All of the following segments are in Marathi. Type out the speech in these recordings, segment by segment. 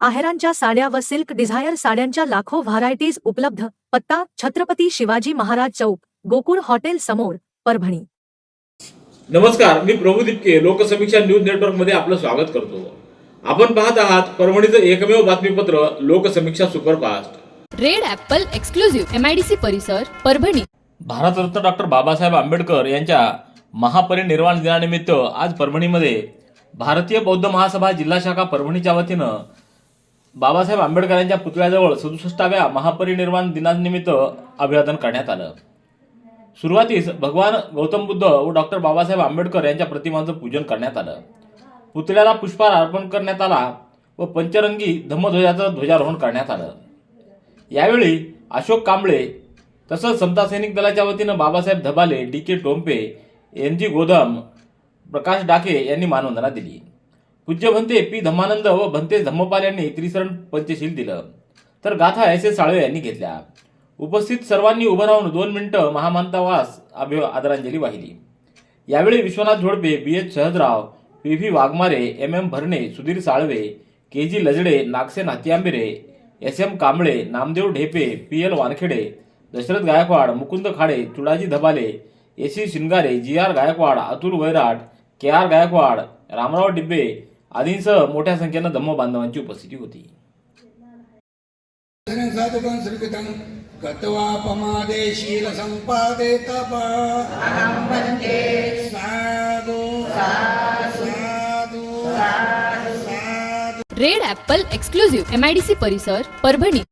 आहेरांच्या साड्या व सिल्क डिझायर साड्यांच्या लाखो व्हरायटीज उपलब्ध. पत्ता छत्रपती शिवाजी महाराज चौक गोकुळ हॉटेल समोर परभणी. नमस्कार मी प्रभू दिपके लोकसमीक्षा न्यूज नेटवर्कमध्ये आपलं स्वागत करतो. आपण पाहत आहात परभणीचं एकमेव बातमीपत्र Loksamiksha superfast. Red apple exclusive MIDC परिसर परभणी. भारतरत्न डॉक्टर बाबासाहेब आंबेडकर यांच्या महापरिनिर्वाण दिनानिमित्त आज परभणीमध्ये भारतीय बौद्ध महासभा जिल्हा शाखा परभणीच्या वतीनं बाबासाहेब आंबेडकरांच्या पुतळ्याजवळ सदुसष्टाव्या महापरिनिर्वाण दिनानिमित्त अभिवादन करण्यात आलं. सुरुवातीस भगवान गौतम बुद्ध व डॉक्टर बाबासाहेब आंबेडकर यांच्या प्रतिमांचं पूजन करण्यात आलं. पुतळ्याला पुष्पहार अर्पण करण्यात आला व पंचरंगी धम्मध्वजाचं ध्वजारोहण करण्यात आलं. यावेळी अशोक कांबळे तसंच समता सैनिक दलाच्या वतीनं Babasaheb Dhabale D K Tompe N G Godam Prakash Dake यांनी मानवंदना दिली. पूज्य भंते पी धम्मानंद व भंते धम्मपाल यांनी त्रिसरण पंचशील दिलं. तर गाथा एस एस साळवे यांनी घेतल्या. उपस्थित सर्वांनी उभं राहून दोन मिनिटं महामानतावास अभि आदरांजली वाहिली. यावेळी Vishwanath Zodpe B H Sahajrao P V Waghmare M M Bharne Sudhir Salve K G Lajde Nagsen Hatyambire S M Kamble Namdev Dhepe P L Wankhede Dashrath Gaikwad Mukund Khade Chudaji Dhabale A C Shingare G R Gaikwad Atul Vairat K R Gaikwad Ramrao Dibbe आदींसह मोठ्या संख्येनं धम्म बांधवांची उपस्थिती होती. साधुकं श्रीकृतं गत्वा पमादे शीलसम्पादे तपा साधु। साधु। साधु। रेड ॲपल एक्सक्लुझिव्ह एमआयडीसी परिसर परभणी.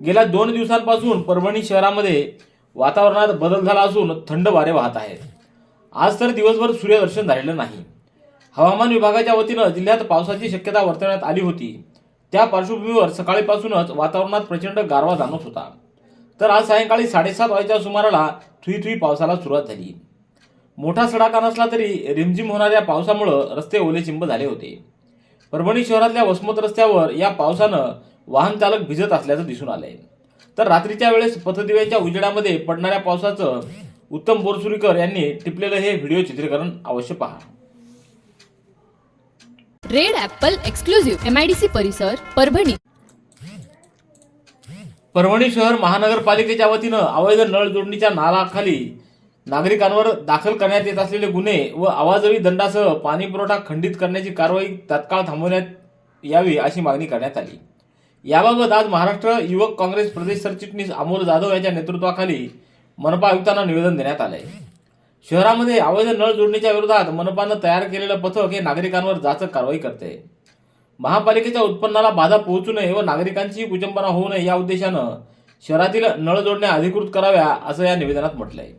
गेल्या दोन दिवसांपासून परभणी शहरामध्ये वातावरणात बदल झाला असून थंड वारे वाहत आहेत. आज तर दिवसभर सूर्यदर्शन झालेलं नाही. हवामान विभागाच्या वतीनं जिल्ह्यात पावसाची शक्यता वर्तवण्यात आली होती. त्या पार्श्वभूमीवर सकाळीपासूनच वातावरणात प्रचंड गारवा जाणवत होता. तर आज सायंकाळी साडेसात वाजेच्या सुमाराला थुई थुई पावसाला सुरुवात झाली. मोठा सडाका नसला तरी रिमझिम होणाऱ्या पावसामुळं रस्ते ओलेचिंब झाले होते. परभणी शहरातल्या वसमत रस्त्यावर या पावसानं वाहन चालक भिजत असल्याचं दिसून आलंय. तर रात्रीच्या वेळेस पथदिव्याच्या उजेडामध्ये पडणाऱ्या पावसाचं उत्तम बोरसुरीकर यांनी टिपलेलं हे व्हिडिओ चित्रीकरण अवश्य पहा. रेड ऍपल एक्सक्लुझिव्ह एमआयडीसी परिसर परभणी. परभणी शहर महानगरपालिकेच्या वतीनं अवैध नळ जोडणीच्या नालाखाली नागरिकांवर दाखल करण्यात येत असलेले गुन्हे व आवाजवी दंडासह पाणी पुरवठा खंडित करण्याची कारवाई तात्काळ थांबवण्यात यावी अशी मागणी करण्यात आली. याबाबत आज महाराष्ट्र युवक काँग्रेस प्रदेश सरचिटणीस अमोल जाधव यांच्या नेतृत्वाखाली मनपा आयुक्तांना निवेदन देण्यात आलंय. शहरामध्ये अवैध नळ जोडणीच्या विरोधात मनपानं तयार केलेलं पथक हे नागरिकांवर जाचक कारवाई करते. महापालिकेच्या उत्पन्नाला बाधा पोहोचू नये व नागरिकांची कुचंबना होऊ नये या उद्देशानं शहरातील नळ जोडण्या अधिकृत कराव्या असं या निवेदनात म्हटलंय.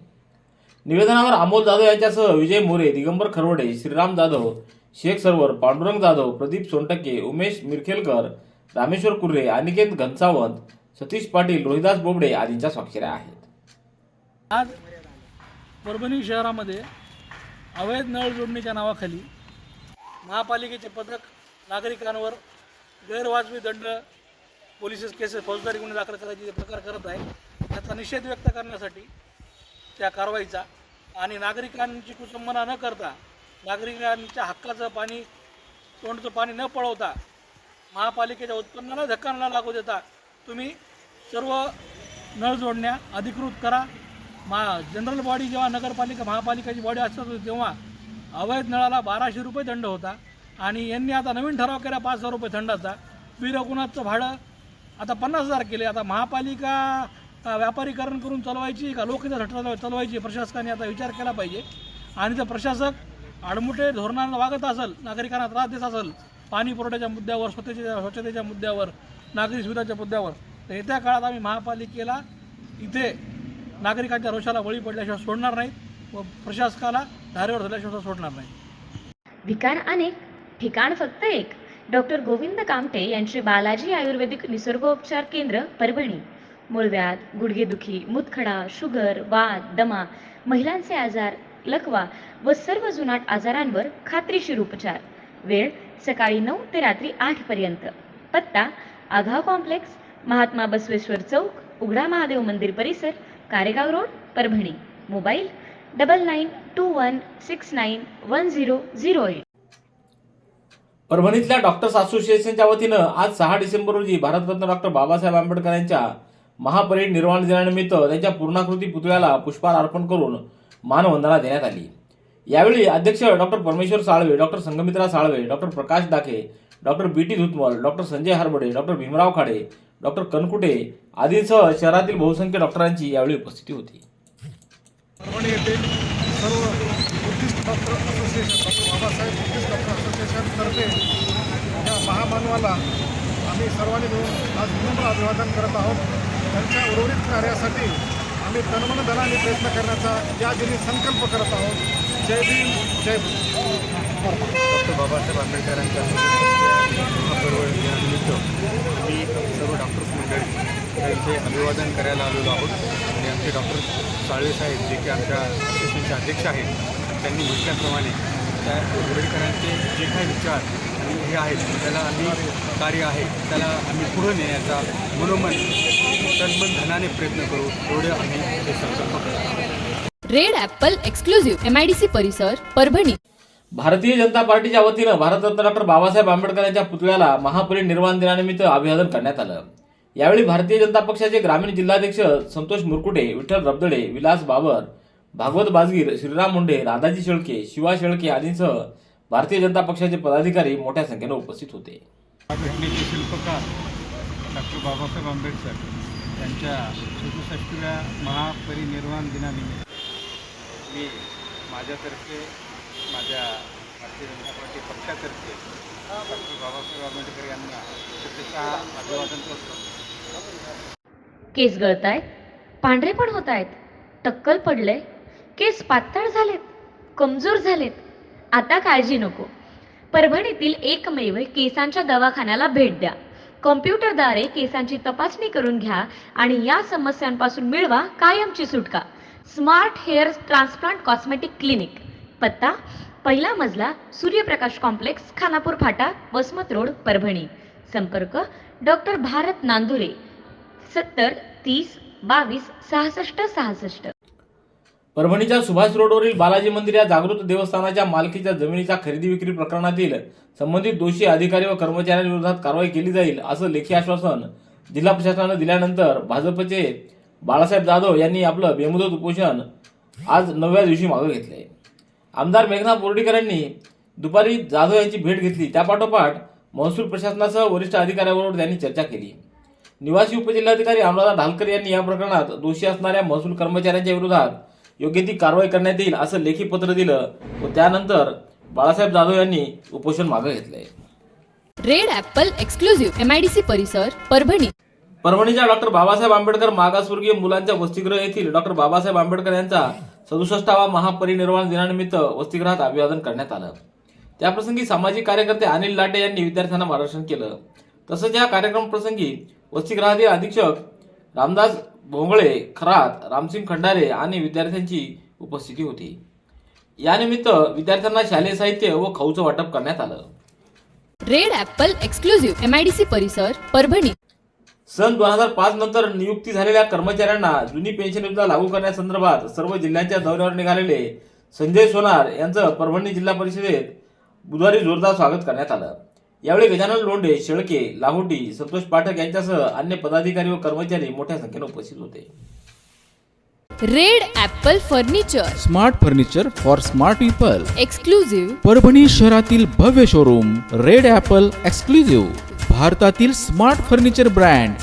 निवेदनावर अमोल जाधव यांच्यासह विजय मोरे दिगंबर खरवडे श्रीराम जाधव शेख सरवर पांडुरंग जाधव प्रदीप सोनटक्के उमेश मिरखेलकर रामेश्वर कुर्रे अनिकेत घनसावंत सतीश पाटील रोहिदास बोबडे आदींच्या स्वाक्षऱ्या आहेत. आज परभणी शहरामध्ये अवैध नळ जोडणीच्या नावाखाली महापालिकेचे पथक नागरिकांवर गैरवाजवी दंड पोलीस केसेस फौजदारी गुन्हे दाखल करायचे जे प्रकार करत आहे त्याचा निषेध व्यक्त करण्यासाठी त्या कारवाईचा आणि नागरिकांची कुचंबना न करता नागरिकांच्या हक्काचं पाणी तोंडचं पाणी न पळवता महापालिकेच्या उत्पन्नाला धक्का न लागू देता तुम्ही सर्व नळ जोडण्या अधिकृत करा. मा जनरल बॉडी जेव्हा नगरपालिका महापालिकेची बॉडी असत होती तेव्हा अवैध नळाला बाराशे रुपये दंड होता. आणि यांनी आता नवीन ठराव केला पाच हजार रुपये दंडाचा. रघुनाथचं भाडं आता पन्नास हजार केले. आता महापालिका व्यापारीकरण करून चालवायची का लोकहित चालवायची प्रशासकाने आता विचार केला पाहिजे. आणि जर प्रशासक आडमुठे धोरणांना वागत असेल नागरिकांना त्रास देत असेल पाणी पुरवठ्याच्या मुद्द्यावर स्वच्छतेच्या स्वच्छतेच्या मुद्द्यावर नागरी सुविधाच्या मुद्द्यावर तर येत्या काळात आम्ही महापालिकेला इथे नागरिकांच्या रोषाला बळी पडल्याशिवाय सोडणार नाहीत व प्रशासकाला धारेवर धरल्याशिवाय सोडणार नाही विकार अनेक ठिकाण फक्त एक. डॉक्टर गोविंद कामटे यांचे बालाजी आयुर्वेदिक निसर्गोपचार केंद्र परभणी. मूळव्याध गुडघेदुखी मुतखडा शुगर वात दमा महिलांचे आजार लकवा व सर्व जुनाट आजारांवर खात्रीशीर उपचार. वेळ सकाळी नऊ ते रात्री आठ पर्यंत. पत्ता आघाव कॉम्प्लेक्स महात्मा बसवेश्वर चौक उघडा महादेव मंदिर परिसर Karegaon road Parbhani. Mobile double nine two one six nine one zero zero eight. परभणीतल्या doctors असोसिएशनच्या वतीनं आज सहा डिसेंबर रोजी भारतरत्न डॉक्टर बाबासाहेब आंबेडकर यांच्या महापरिनिर्वाण दिनानिमित्त त्यांच्या पूर्णाकृती पुतळ्याला पुष्पहार अर्पण करून मानवंदना देण्यात आली. यावेळी अध्यक्ष doctor Parmeshwar Salve doctor Sangamitra Salve doctor Prakash Dakhe doctor B T Dhutmal doctor Sanjay Harbade doctor Bhimrao Khade doctor Kankute आदींसह शहरातील बहुसंख्य डॉक्टरांची यावेळी उपस्थिती होती. सर्व Buddhist doctor association doctor Babasaheb Buddhist doctor असोसिएशनतर्फे या महामानवाला आम्ही सर्वांनी मिळून आज विनम्र अभिवादन करत आहोत. त्यांच्या उर्वरित कार्यासाठी आम्ही तनमन धनाने प्रयत्न करण्याचा या दिनी संकल्प करत आहोत. जय भीम जय भीम. बाबासाहेब आंबेडकरांच्या महापर्व दिनानिमित्त आम्ही सर्व डॉक्टर्स मंडळी त्यांचे अभिवादन करायला आलेलो आहोत. आणि आमचे डॉक्टर साळवे साहेब जे की आमच्या असोसिएशनचे अध्यक्ष आहेत त्यांनी म्हटल्याप्रमाणे त्या आंबेडकरांचे जे काही विचार आणि हे आहेत त्याला आम्ही कार्य आहे त्याला आम्ही पुढे नेण्याचा मनोमन तन्मन धनाने प्रयत्न करू एवढे आम्ही हे संकल्प करतो. Red apple exclusive M I D C परिसर परभणी. भारतीय जनता पार्टीच्या वतीनं भारतरत्न डॉक्टर बाबासाहेब आंबेडकर यांच्या पुतळ्याला महापरिनिर्वाण दिनानिमित्त अभिवादन करण्यात आलं. यावेळी भारतीय जनता पक्षाचे ग्रामीण जिल्हाध्यक्ष संतोष मुरकुटे विठ्ठल रबदडे विलास बाबर भागवत बाजगीर श्रीराम मुंडे राधाजी शेळके शिवा शेळके आदींसह भारतीय जनता पक्षाचे पदाधिकारी मोठ्या संख्येनं उपस्थित होते. घटनेचे शिल्पकार डॉक्टर बाबासाहेब आंबेडकर यांच्या सदुसष्टव्या महापरिनिर्वाण दिनानिमित्त मी माझ्यातर्फे माझ्या भारतीय जनता पार्टी पक्षातर्फे डॉक्टर बाबासाहेब आंबेडकर यांना शुभेच्छा अभिवादन करतो. केस गळतायत पांढरे पण होत आहेत टक्कल पडले केस पातळ झालेत कमजोर झालेत. आता काळजी नको. परभणीतील एकमेव केसांच्या दवाखान्याला भेट द्या. कॉम्प्युटरद्वारे केसांची तपासणी करून घ्या आणि या समस्यांपासून मिळवा कायमची सुटका. Smart hair transplant cosmetic clinic. पत्ता पहिला मजला सूर्यप्रकाश कॉम्प्लेक्स खानापूर फाटा वसमत रोड परभणी. संपर्क डॉक्टर भारत नांदुरे सत्तर तीस बावीस सहासष्ट सहासष्ट. परभणीच्या सुभाष रोडवरील बालाजी मंदिर या जागृत देवस्थानाच्या मालकीच्या जमिनीच्या खरेदी विक्री प्रकरणातील संबंधित दोषी अधिकारी व कर्मचाऱ्यांविरोधात कारवाई केली जाईल असं लेखी आश्वासन जिल्हा प्रशासनानं दिल्यानंतर भाजपचे बाळासाहेब जाधव यांनी आपलं बेमुदत उपोषण आज नवव्या दिवशी मागं आहे आमदार मेघना बोर्डीकर यांनी दुपारी जाधव यांची भेट घेतली. त्यापाठोपाठ महसूल प्रशासनासह वरिष्ठ अधिकाऱ्यांबरोबर त्यांनी चर्चा केली. निवासी उपजिल्हाधिकारी अनुराधा ढालकर यांनी या प्रकरणात दोषी असणाऱ्या महसूल कर्मचाऱ्यांच्या विरोधात योग्य ती कारवाई करण्यात येईल असं लेखी पत्र दिलं व त्यानंतर बाळासाहेब जाधव यांनी उपोषण मागं घेतलंय. Red apple exclusive M I D C परिसर परभणी. परभणीच्या डॉक्टर बाबासाहेब आंबेडकर मागासवर्गीय मुलांच्या वसतिगृह येथील डॉक्टर बाबासाहेब आंबेडकर यांचा सदुसष्टावा महापरिनिर्वाण दिनानिमित्त वसतिगृहात अभिवादन करण्यात आलं. त्याप्रसंगी सामाजिक कार्यकर्ते अनिल लाटे यांनी विद्यार्थ्यांना मार्गदर्शन केलं. तसंच या कार्यक्रम प्रसंगी वसतिगृहातील अधीक्षक रामदास भोंगळे खरात रामसिंग खंडारे आणि विद्यार्थ्यांची उपस्थिती होती. यानिमित्त विद्यार्थ्यांना शालेय साहित्य व खाऊचं वाटप करण्यात आलं. Red apple exclusive MIDC I D C परिसर परभणी. सन दोन हजार पाच नंतर नियुक्ती झालेल्या कर्मचाऱ्यांना जुनी पेन्शन योजना लागू करण्यासंदर्भात सर्व जिल्ह्यांच्या दौऱ्यावर निघालेले संजय सोनार यांचं परभणी जिल्हा परिषदेत बुधवारी जोरदार स्वागत करण्यात आलं. यावेळी गजानन लोंढे शेळके लाहोटी संतोष पाठक यांच्यासह अन्य पदाधिकारी व कर्मचारी मोठ्या संख्येने उपस्थित होते. Red Apple furniture. Smart furniture for smart people. Exclusive Parbhani शहरातील भव्य शोरूम रेड ॲपल एक्सक्लुझिव्ह. भारतातील smart furniture brand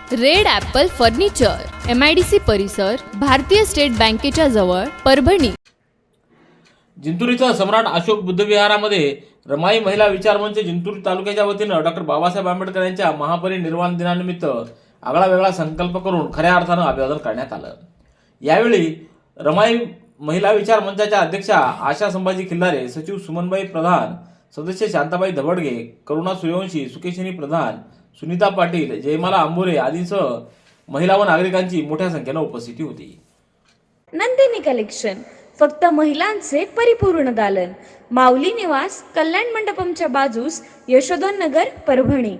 Red apple furniture M I D C परिसर भारतीय स्टेट बँकेच्या जवळ परभणी. जिंतुरीचा सम्राट अशोक बुद्धविहारामध्ये रमाई महिला विचार मंच जिंतूर तालुक्याच्या वतीनं डॉक्टर बाबासाहेब आंबेडकर यांच्या महापरिनिर्वाण दिनानिमित्त आगळा वेगळा संकल्प करून खऱ्या अर्थानं अभिवादन करण्यात आलं. यावेळी रमाई महिला विचार मंचाच्या अध्यक्षा आशा संभाजी खिल्लारे सचिव सुमनबाई प्रधान सदस्य शांताबाई धबडगे करुणा सूर्यवंशी सुकेशिनी प्रधान सुनीता पाटील जयमाला आंबोरे आदींसह महिला व नागरिकांची मोठ्या संख्येनं उपस्थिती होती. नंदिनी कलेक्शन फक्त महिलांचे परिपूर्ण दालन. माऊली निवास कल्याण मंडपमच्या बाजूस यशोधन नगर परभणी.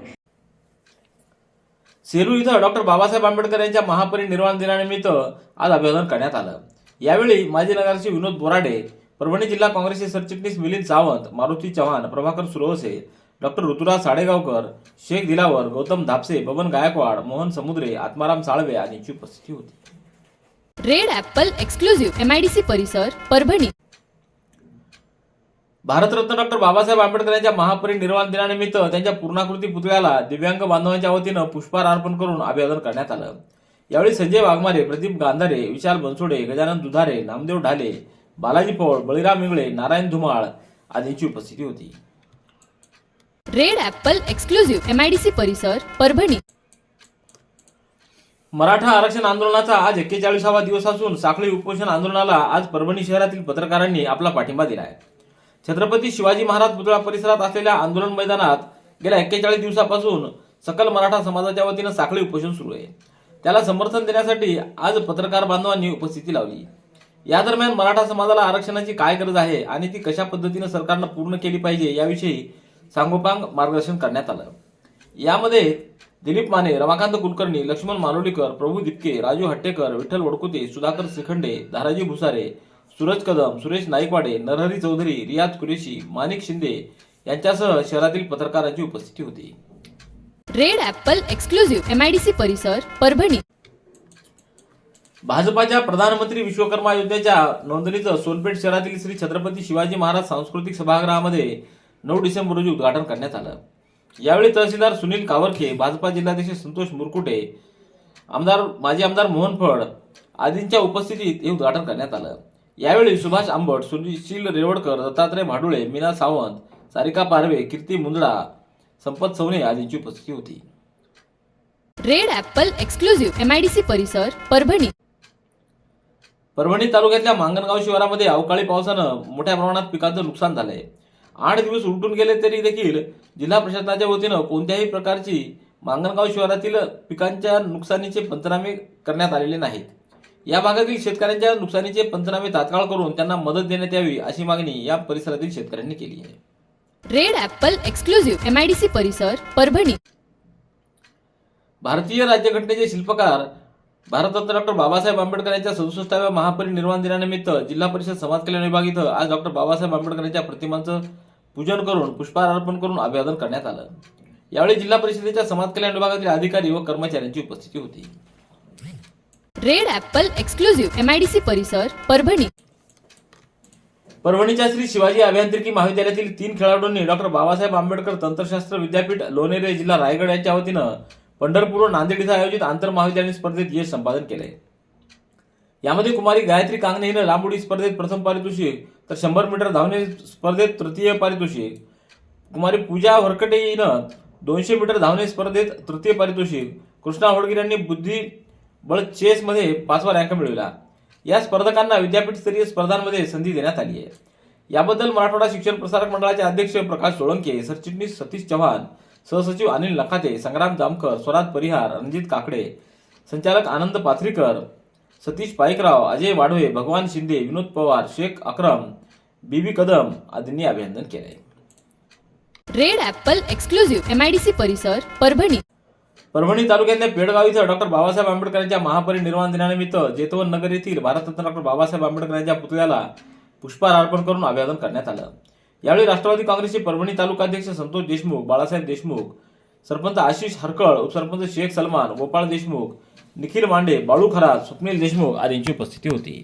सेलू इथं डॉक्टर बाबासाहेब आंबेडकर यांच्या महापरिनिर्वाण दिनानिमित्त आज अभिवादन करण्यात आलं. यावेळी माजी नगराचे विनोद बोराडे परभणी जिल्हा काँग्रेसचे सरचिटणीस मिलिंद सावंत मारुती चव्हाण प्रभाकर सुरवसे डॉक्टर ऋतुराज साडेगावकर शेख दिलावर गौतम धापसे बबन गायकवाड मोहन समुद्रे आत्माराम साळवे आदींची उपस्थिती होती. Red apple exclusive M I D C परिसर परभणी. भारतरत्न डॉक्टर बाबासाहेब आंबेडकर यांच्या महापरिनिर्वाण दिनानिमित्त त्यांच्या पूर्णाकृती पुतळ्याला दिव्यांग बांधवांच्या वतीनं पुष्पहार अर्पण करून अभिवादन करण्यात आलं. यावेळी संजय वाघमारे प्रदीप गांधारे विशाल बनसोडे गजानन दुधारे नामदेव ढाले बालाजी पौळ बळीराम इंगळे नारायण धुमाळ आदींची उपस्थिती होती. Red apple exclusive M I D C परिसर परभणी. मराठा आरक्षण आंदोलनाचा आज एक्केचाळीसावा दिवस असून साखळी उपोषण आंदोलनाला आज परभणी शहरातील पत्रकारांनी आपला पाठिंबा दिला आहे. छत्रपती शिवाजी महाराज पुतळा परिसरात असलेल्या आंदोलन मैदानात गेल्या एक्केचाळीस दिवसापासून सकल मराठा समाजाच्या वतीनं साखळी उपोषण सुरू आहे. त्याला समर्थन देण्यासाठी आज पत्रकार बांधवांनी उपस्थिती लावली. या दरम्यान मराठा समाजाला आरक्षणाची काय गरज आहे आणि ती कशा पद्धतीनं सरकारनं पूर्ण केली पाहिजे याविषयी सांगोपांग मार्गदर्शन करण्यात आलं. यामध्ये दिलीप माने रमाकांत कुलकर्णी लक्ष्मण मालोलीकर प्रभू दिपके राजू हट्टेकर विठ्ठल वडकुते सुधाकर श्रीखंडे धाराजी भुसारे सूरज कदम सुरेश नाईकवाडे नरहरी चौधरी रियाज कुरेशी माणिक शिंदे यांच्यासह शहरातील पत्रकारांची उपस्थिती होती. Red apple exclusive M I D C परिसर परभणी. भाजपाच्या प्रधानमंत्री विश्वकर्मा योजनेच्या नोंदणीचं सोनपेठ शहरातील श्री छत्रपती शिवाजी महाराज सांस्कृतिक सभागृहामध्ये नऊ डिसेंबर रोजी उद्घाटन करण्यात आलं. यावेळी तहसीलदार सुनील कावरखे भाजपा जिल्हाध्यक्ष संतोष मुरकुटे आमदार माजी आमदार मोहन फड आदींच्या उपस्थितीत हे उद्घाटन करण्यात आलं. यावेळी सुभाष आंबट सुशील रेवडकर दत्तात्रय भाडुळे मीना सावंत सारिका पारवे कीर्ती मुंदडा संपत सवने आदींची उपस्थिती होती. Red apple exclusive M I D C परिसर परभणी. परभणी तालुक्यातल्या मांगणगाव शिवारामध्ये अवकाळी पावसानं मोठ्या प्रमाणात पिकांचं नुकसान झालंय. आठ दिवस उलटून गेले तरी देखील जिल्हा प्रशासनाच्या वतीनं कोणत्याही प्रकारची मांगणगाव शिवारातील पिकांच्या नुकसानीचे पंचनामे करण्यात आलेले नाहीत. या भागातील शेतकऱ्यांच्या नुकसानीचे पंचनामे तात्काळ करून त्यांना मदत देण्यात यावी अशी मागणी या परिसरातील शेतकऱ्यांनी केली आहे. Red apple exclusive M I D C परिसर परभणी. भारतीय राज्यघटनेचे शिल्पकार भारतरत्न डॉक्टर बाबासाहेब आंबेडकर यांच्या सदुसष्टाव्या महापरिनिर्वाण दिनानिमित्त जिल्हा परिषद समाज कल्याण विभाग इथं आज डॉक्टर बाबासाहेब आंबेडकर यांच्या प्रतिमांचं पूजन करून पुष्पहार अर्पण करून अभिवादन करण्यात आलं. यावेळी जिल्हा परिषदेच्या समाज कल्याण विभागातील अधिकारी व कर्मचाऱ्यांची उपस्थिती होती. Red apple exclusive M I D C परिसर परभणी. परभणीच्या श्री शिवाजी अभियांत्रिकी महाविद्यालयातील तीन खेळाडूंनी डॉक्टर बाबासाहेब आंबेडकर तंत्रशास्त्र विद्यापीठ लोणेरे जिल्हा रायगड यांच्या वतीनं पंढरपूर व नांदेड इथं आयोजित आंतर महाविद्यालयीन स्पर्धेत यश संपादन केलंय. यामध्ये कुमारी गायत्री कांगणे हिनं लांब उडी स्पर्धेत प्रथम पारितोषिक तर शंभर मीटर धावणे स्पर्धेत तृतीय पारितोषिक. कुमारी पूजा वरकटे हिनं दोनशे मीटर धावणे स्पर्धेत तृतीय पारितोषिक. कृष्णा होडगिर यांनी बुद्धिबळ चेसमध्ये पाचवा रँक मिळविला. या स्पर्धकांना विद्यापीठस्तरीय स्पर्धांमध्ये संधी देण्यात आली आहे. याबद्दल मराठवाडा शिक्षण प्रसारक मंडळाचे अध्यक्ष प्रकाश सोळंके सरचिटणीस सतीश चव्हाण सहसचिव अनिल लखाते संग्राम जामकर स्वराज परिहार रणजित काकडे संचालक आनंद पाथरीकर सतीश पाईकराव अजय वाढवे भगवान शिंदे विनोद पवार शेख अक्रम बीबी कदम आदींनी अभिनंदन केले red apple exclusive M I D C परिसर परभणी. परभणी तालुक्यातल्या पेडगाव इथं डॉक्टर बाबासाहेब आंबेडकर यांच्या महापरिनिर्वाण दिनानिमित्त जेतवन नगर येथील भारतरत्न डॉक्टर बाबासाहेब आंबेडकर यांच्या पुतळ्याला पुष्पहार अर्पण करून अभिवादन करण्यात आलं. यावेळी राष्ट्रवादी काँग्रेसचे परभणी तालुकाध्यक्ष संतोष देशमुख बाळासाहेब देशमुख सरपंच आशिष हरकळ उपसरपंच शेख सलमान गोपाळ देशमुख निखिल मांडे बाळू खरात स्वप्नील देशमुख आदींची उपस्थिती होती.